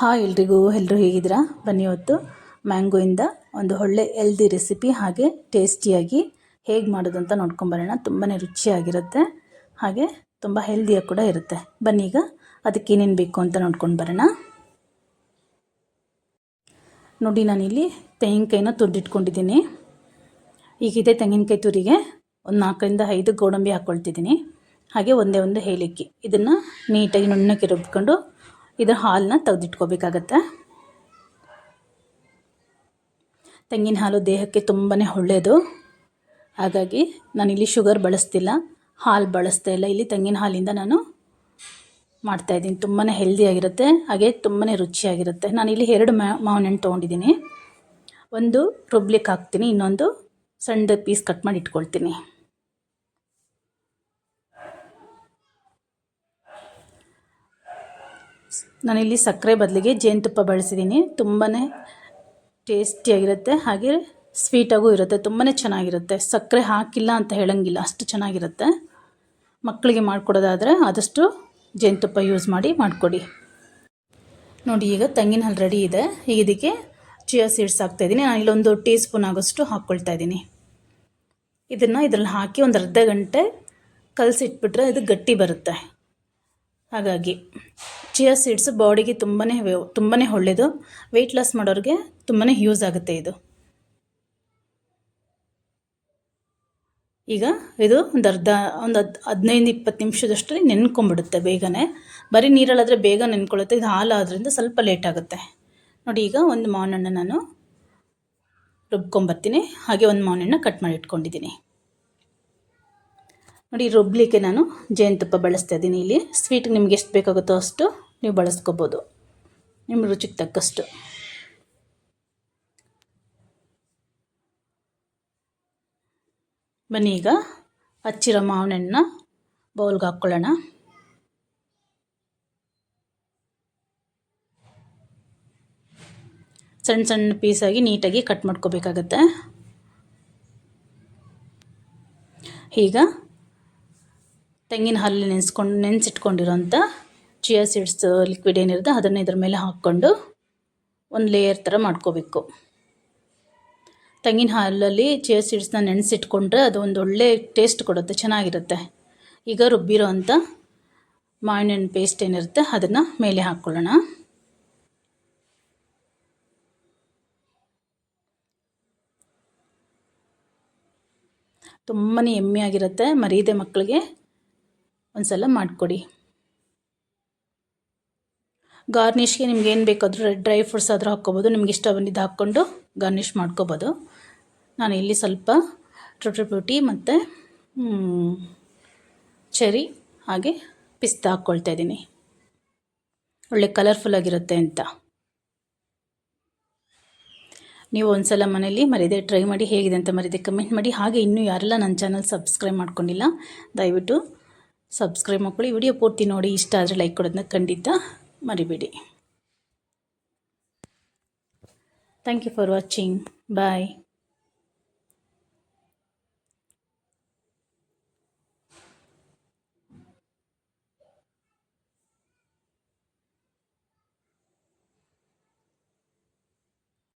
Hi ಎಲ್ರಿಗೂ ಎಲ್ಲರೂ ಹೇಗಿದ್ದೀರಾ? ಬನ್ನಿ ಹೊತ್ತು ಮ್ಯಾಂಗೋಯಿಂದ ಒಂದು ಒಳ್ಳೆ ಎಲ್ದಿ ರೆಸಿಪಿ ಹಾಗೆ ಟೇಸ್ಟಿಯಾಗಿ ಹೇಗೆ ಮಾಡೋದು ಅಂತ ನೋಡ್ಕೊಂಬರೋಣ. ತುಂಬಾ ರುಚಿಯಾಗಿರುತ್ತೆ, ಹಾಗೆ ತುಂಬ ಹೆಲ್ದಿಯಾಗಿ ಕೂಡ ಇರುತ್ತೆ. ಬನ್ನಿ ಈಗ ಅದಕ್ಕೆ ಏನೇನು ಬೇಕು ಅಂತ ನೋಡ್ಕೊಂಡು ಬರೋಣ. ನೋಡಿ, ನಾನಿಲ್ಲಿ ತೆಂಗಿನಕಾಯಿನ ತುರಿದಿಟ್ಕೊಂಡಿದ್ದೀನಿ. ಈಗಿದೆ ತೆಂಗಿನಕಾಯಿ ತುರಿಗೆ ಒಂದು ನಾಲ್ಕರಿಂದ ಐದು ಗೋಡಂಬಿ ಹಾಕ್ಕೊಳ್ತಿದ್ದೀನಿ ಹಾಗೆ ಒಂದೇ ಒಂದು ಏಲಕ್ಕಿ ಇದನ್ನು ನೀಟಾಗಿ ನುಣ್ಣಕ್ಕೆ ರುಬ್ಕೊಂಡು ಇದರ ಹಾಲನ್ನ ತೆಗೆದಿಟ್ಕೋಬೇಕಾಗತ್ತೆ. ತೆಂಗಿನ ಹಾಲು ದೇಹಕ್ಕೆ ತುಂಬಾ ಒಳ್ಳೆಯದು ಹಾಗಾಗಿ ನಾನಿಲ್ಲಿ ಶುಗರ್ ಬಳಸ್ತಿಲ್ಲ, ಹಾಲು ಬಳಸ್ತಾ ಇಲ್ಲ. ಇಲ್ಲಿ ತೆಂಗಿನ ಹಾಲಿಂದ ನಾನು ಮಾಡ್ತಾಯಿದ್ದೀನಿ ತುಂಬಾ ಹೆಲ್ದಿಯಾಗಿರುತ್ತೆ ಹಾಗೆ ತುಂಬಾ ರುಚಿಯಾಗಿರುತ್ತೆ. ನಾನಿಲ್ಲಿ ಎರಡು ಮಾವಿನ ಹಣ್ಣು ತೊಗೊಂಡಿದ್ದೀನಿ. ಒಂದು ರುಬ್ಲಿಕ್ಕೆ ಹಾಕ್ತೀನಿ, ಇನ್ನೊಂದು ಸಣ್ಣದ ಪೀಸ್ ಕಟ್ ಮಾಡಿ ಇಟ್ಕೊಳ್ತೀನಿ. ನಾನಿಲ್ಲಿ ಸಕ್ಕರೆ ಬದಲಿಗೆ ಜೇನುತುಪ್ಪ ಬಳಸಿದ್ದೀನಿ ತುಂಬಾ ಟೇಸ್ಟಿಯಾಗಿರುತ್ತೆ. ಹಾಗೆ ಸ್ವೀಟಾಗೂ ಇರುತ್ತೆ. ತುಂಬಾ ಚೆನ್ನಾಗಿರುತ್ತೆ. ಸಕ್ಕರೆ ಹಾಕಿಲ್ಲ ಅಂತ ಹೇಳೋಂಗಿಲ್ಲ. ಅಷ್ಟು ಚೆನ್ನಾಗಿರುತ್ತೆ. ಮಕ್ಕಳಿಗೆ ಮಾಡಿಕೊಡೋದಾದರೆ ಆದಷ್ಟು ಜೇನುತುಪ್ಪ ಯೂಸ್ ಮಾಡಿ ಮಾಡಿಕೊಡಿ. ನೋಡಿ, ಈಗ ತೆಂಗಿನ ಹಾಲು ರೆಡಿ ಇದೆ. ಈಗ ಇದಕ್ಕೆ ಚಿಯಾ ಸೀಡ್ಸ್ ಹಾಕ್ತಾಯಿದ್ದೀನಿ ನಾನು ಇಲ್ಲೊಂದು ಟೀ ಸ್ಪೂನ್ ಆಗೋಷ್ಟು ಹಾಕ್ಕೊಳ್ತಾ ಇದ್ದೀನಿ ಇದನ್ನು ಇದರಲ್ಲಿ ಹಾಕಿ ಒಂದು ಅರ್ಧ ಗಂಟೆ ಕಲಸಿಟ್ಬಿಟ್ರೆ ಇದು ಗಟ್ಟಿ ಬರುತ್ತೆ. ಹಾಗಾಗಿ ಚಿಯಾ ಸೀಡ್ಸ್ ಬಾಡಿಗೆ ತುಂಬಾ ತುಂಬಾ ಒಳ್ಳೆಯದು ವೆಯ್ಟ್ ಲಾಸ್ ಮಾಡೋರಿಗೆ ತುಂಬಾ ಯೂಸ್ ಆಗುತ್ತೆ ಇದು. ಈಗ ಇದು ಒಂದು ಅರ್ಧ, ಒಂದು ಹದ್, ಹದಿನೈದು ಇಪ್ಪತ್ತು ನಿಮಿಷದಷ್ಟರಲ್ಲಿ ನೆನ್ಕೊಂಬಿಡುತ್ತೆ ಬೇಗನೆ. ಬರೀ ನೀರಲ್ಲಾದರೆ ಬೇಗ ನೆನ್ಕೊಳ್ಳುತ್ತೆ, ಇದು ಹಾಲು ಆದ್ದರಿಂದ ಸ್ವಲ್ಪ ಲೇಟ್ ಆಗುತ್ತೆ. ನೋಡಿ, ಈಗ ಒಂದು ಮಾವಿನ ನಾನು ರುಬ್ಕೊಂಬರ್ತೀನಿ. ಹಾಗೆ ಒಂದು ಮಾವಿನ ಕಟ್ ಮಾಡಿ ಇಟ್ಕೊಂಡಿದ್ದೀನಿ. ನೋಡಿ, ರುಬ್ಲಿಕ್ಕೆ ನಾನು ಜೇನುತುಪ್ಪ ಬಳಸ್ತಾ ಇದ್ದೀನಿ ಇಲ್ಲಿ. ಸ್ವೀಟ್ಗೆ ನಿಮ್ಗೆ ಎಷ್ಟು ಬೇಕಾಗುತ್ತೋ ಅಷ್ಟು ನೀವು ಬಳಸ್ಕೋಬೋದು. ನಿಮ್ಮ ರುಚಿಗೆ ತಕ್ಕಷ್ಟು. ಬನ್ನಿ ಈಗ, ಹಚ್ಚಿರೋ ಮಾವಿನ ಬೌಲ್ಗೆ ಹಾಕ್ಕೊಳ್ಳೋಣ. ಸಣ್ಣ ಸಣ್ಣ ಪೀಸಾಗಿ ನೀಟಾಗಿ ಕಟ್ ಮಾಡ್ಕೋಬೇಕಾಗತ್ತೆ. ಈಗ ತೆಂಗಿನ ಹಾಲಲ್ಲಿ ನೆನೆಸ್ಕೊಂಡು, ನೆನೆಸಿಟ್ಕೊಂಡಿರೋಂಥ ಚಿಯಾ ಸೀಡ್ಸ್ ಲಿಕ್ವಿಡ್ ಏನಿರುತ್ತೆ ಅದನ್ನು ಇದ್ರ ಮೇಲೆ ಹಾಕ್ಕೊಂಡು ಒಂದು ಲೇಯರ್ ಥರ ಮಾಡ್ಕೋಬೇಕು. ತೆಂಗಿನ ಹಾಲಲ್ಲಿ ಚಿಯಾ ಸೀಡ್ಸ್ನ ನೆನೆಸಿಟ್ಕೊಂಡ್ರೆ ಅದು ಒಂದು ಒಳ್ಳೆ ಟೇಸ್ಟ್ ಕೊಡುತ್ತೆ, ಚೆನ್ನಾಗಿರುತ್ತೆ. ಈಗ ರುಬ್ಬಿರೋ ಅಂಥ ಮಾವಿನ ಪೇಸ್ಟ್ ಏನಿರುತ್ತೆ ಅದನ್ನು ಮೇಲೆ ಹಾಕ್ಕೊಳ್ಳೋಣ ತುಂಬಾ ಆಗಿರುತ್ತೆ, ಮರೀದೆ ಮಕ್ಕಳಿಗೆ. ಒಂದು ಸಲ ಮಾಡಿಕೊಡಿ. ಗಾರ್ನಿಷ್ಗೆ ನಿಮ್ಗೆ ಏನು ಬೇಕಾದರೂ ಡ್ರೈ ಫ್ರೂಟ್ಸ್ ಆದರೂ ಹಾಕ್ಕೊಬೋದು. ನಿಮ್ಗೆ ಇಷ್ಟ ಬಂದಿದ್ದು ಹಾಕ್ಕೊಂಡು ಗಾರ್ನಿಷ್ ಮಾಡ್ಕೋಬೋದು. ನಾನು ಇಲ್ಲಿ ಸ್ವಲ್ಪ ಟೊಟ್ರಿ ಫ್ರೂಟಿ ಮತ್ತು ಚೆರಿ ಹಾಗೆ ಪಿಸ್ತಾ ಹಾಕ್ಕೊಳ್ತಾ ಇದ್ದೀನಿ. ಒಳ್ಳೆ ಕಲರ್ಫುಲ್ಲಾಗಿರುತ್ತೆ ಅಂತ. ನೀವು ಒಂದು ಸಲ ಮನೇಲಿ ಮರಿದೆ ಟ್ರೈ ಮಾಡಿ ಹೇಗಿದೆ ಅಂತ ಮರಿದೆ ಕಮೆಂಟ್ ಮಾಡಿ. ಹಾಗೆ ಇನ್ನೂ ಯಾರೆಲ್ಲ ನನ್ನ ಚಾನಲ್ ಸಬ್ಸ್ಕ್ರೈಬ್ ಮಾಡ್ಕೊಂಡಿಲ್ಲ, ದಯವಿಟ್ಟು ಸಬ್ಸ್ಕ್ರೈಬ್ ಮಾಡ್ಕೊಳ್ಳಿ. ವಿಡಿಯೋ ಪೂರ್ತಿ ನೋಡಿ. ಇಷ್ಟ ಆದರೆ ಲೈಕ್ ಕೊಡೋದನ್ನ ಖಂಡಿತ ಮರಿಬೇಡಿ. Thank you for watching bye